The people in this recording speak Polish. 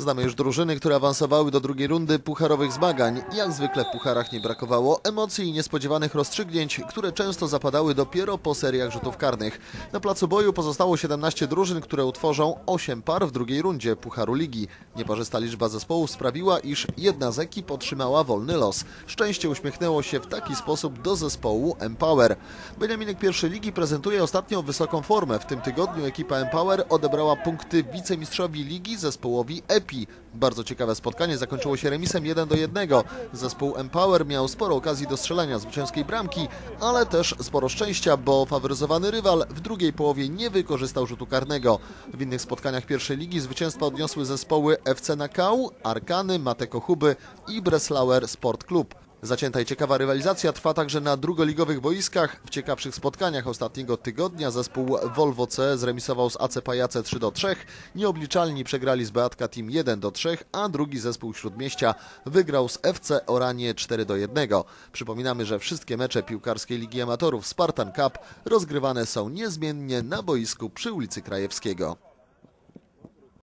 Znamy już drużyny, które awansowały do drugiej rundy pucharowych zmagań. Jak zwykle w pucharach nie brakowało emocji i niespodziewanych rozstrzygnięć, które często zapadały dopiero po seriach rzutów karnych. Na placu boju pozostało 17 drużyn, które utworzą 8 par w drugiej rundzie Pucharu Ligi. Nieparzysta liczba zespołów sprawiła, iż jedna z ekip otrzymała wolny los. Szczęście uśmiechnęło się w taki sposób do zespołu Empower. Beniaminek pierwszej ligi prezentuje ostatnio wysoką formę. W tym tygodniu ekipa Empower odebrała punkty wicemistrzowi ligi zespołowi Bardzo ciekawe spotkanie zakończyło się remisem 1 do 1. Zespół Empower miał sporo okazji do strzelania zwycięskiej bramki, ale też sporo szczęścia, bo faworyzowany rywal w drugiej połowie nie wykorzystał rzutu karnego. W innych spotkaniach pierwszej ligi zwycięstwa odniosły zespoły FC Nakał, Arkany, Mateko Huby i Breslauer Sport Club. Zacięta i ciekawa rywalizacja trwa także na drugoligowych boiskach. W ciekawszych spotkaniach ostatniego tygodnia zespół Volvo C zremisował z AC Pajace 3 do 3, nieobliczalni przegrali z Beatka Team 1 do 3, a drugi zespół Śródmieścia wygrał z FC Oranie 4 do 1. Przypominamy, że wszystkie mecze piłkarskiej Ligi Amatorów Spartan Cup rozgrywane są niezmiennie na boisku przy ulicy Krajewskiego.